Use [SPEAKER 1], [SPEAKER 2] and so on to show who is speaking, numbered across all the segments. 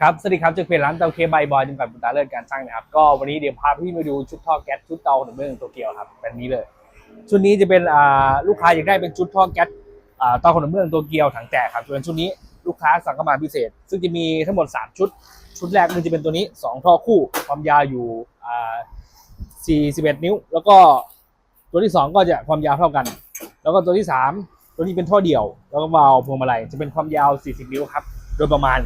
[SPEAKER 1] ครับ สวัสดีครับจากเพจร้านเตาเคบายบอยจำกัดบุตรเลิศการสร้างนะครับ ก็วันนี้เดี๋ยวพาพี่มาดูชุดท่อแก๊สชุดเตาขนมเบื้องโตเกียวครับแบบนี้เลย ชุดนี้จะเป็นลูกค้าอยากได้เป็นชุดท่อแก๊สเตาขนมเบื้องโตเกียวถังแตกครับส่วนชุดนี้ลูกค้าสั่งเข้ามาพิเศษ ซึ่งจะมีทั้งหมด 3 ชุด ชุดแรกมันจะเป็นตัวนี้ 2 ท่อคู่ความยาวอยู่อ่า41 นิ้ว แล้วก็ตัวที่ 2 ก็จะความยาวเท่ากัน แล้วก็ตัวที่ 3 ตัวนี้เป็นท่อเดี่ยว แล้วก็วาล์วพวงมาลัยจะเป็นความยาว 40 นิ้วครับโดยประมาณ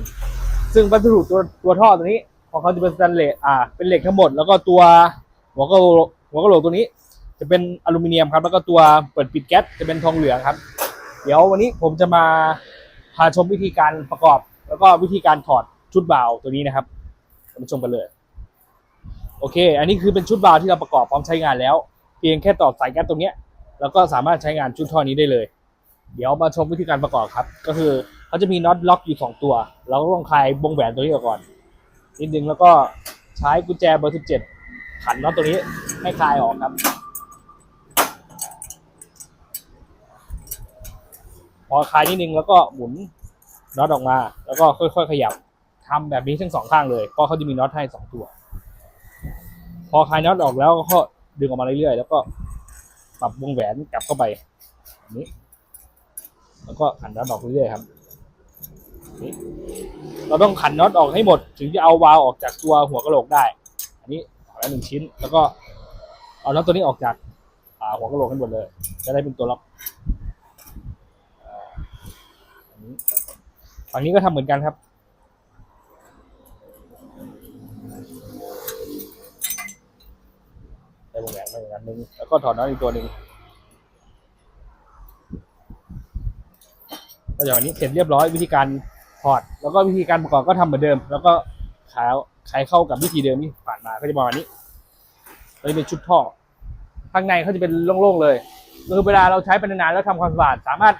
[SPEAKER 1] ซึ่งวัสดุตัวตัวท่อตัวนี้ ของเขาจะเป็นสแตนเลสอ่า เป็นเหล็กทั้งหมด แล้วก็ตัวหัวกะโหลกหัวกะโหลกตัวนี้ จะเป็นอลูมิเนียมครับ แล้วก็ตัวเปิดปิดแก๊สจะเป็นทองเหลืองครับ เดี๋ยววันนี้ผมจะมาพาชมวิธีการประกอบ แล้วก็วิธีการถอดชุดบ่าวตัวนี้นะครับมาชมกันเลย โอเค อันนี้คือเป็นชุดบ่าวที่เราประกอบพร้อมใช้งานแล้ว เพียงแค่ต่อสายแก๊สตรงเนี้ยแล้วก็สามารถใช้งานชุดท่อนี้ได้เลย เดี๋ยวมาชมวิธีการประกอบครับ ก็คือ เขาจะมีน็อตล็อกอยู่สองตัว เราก็ต้องคลายวงแหวนตัวนี้ออกก่อน นิดนึงแล้วก็ใช้กุญแจเบอร์สิบเจ็ดขันน็อตตัวนี้ให้คลายออกครับ พอคลายนิดนึงแล้วก็หมุนน็อตออกมา แล้วก็ค่อยๆขยับทำแบบนี้ทั้งสองข้างเลยเพราะเขาจะมีน็อตให้สองตัว พอคลายน็อตออกแล้วก็ดึงออกมาเรื่อยๆแล้วก็ปรับวงแหวนกลับเข้าไปแบบนี้ แล้วก็ขันน็อตออกเรื่อยๆครับ นี่เราต้องขันน็อตออกให้หมด ถึงจะเอาวาล์วออกจากตัวหัวกระโหลกได้ อันนี้ออกแล้วหนึ่งชิ้น แล้วก็เอาน็อตตัวนี้ออกจากาหัวกระโหลกให้หมดเลย จะได้เป็นตัวล็อกอันนี้ฝั่งนี้ก็ทำเหมือนกันครับ ได้วงแหวนมาอย่างนั้นหนึง แล้วก็ถอดน็อตอีกตัวหนึ่งก็อย่างนี้เสร็จเรียบร้อยวิธีการ ถอดแล้วก็วิธีการประกอบก็ทำเหมือนเดิม แล้วก็ขายขายเข้ากับวิธีเดิมที่ผ่านมาก็จะประมาณนี้ก็จะเป็นชุดท่อข้างในเขาจะเป็นโล่งๆเลยคือเวลาเราใช้ไปนานๆแล้วทำความสะอาดสามารถ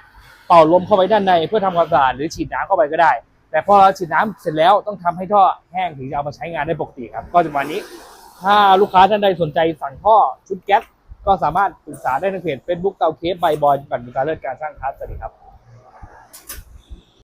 [SPEAKER 1] เป่าลมเข้าไปด้านในเพื่อทำความสะอาดหรือฉีดน้ำเข้าไปก็ได้ แต่พอเราฉีดน้ำเสร็จแล้วต้องทำให้ท่อแห้งถึงจะเอามาใช้งานได้ปกติครับ ก็จะประมาณนี้ ถ้าลูกค้าท่านใดสนใจสั่งท่อชุดแก๊สก็สามารถปรึกษาได้ในเพจ Facebook เตาเคสใบบอยปั่นบุการเลิศการสร้างครับสวัสดีครับ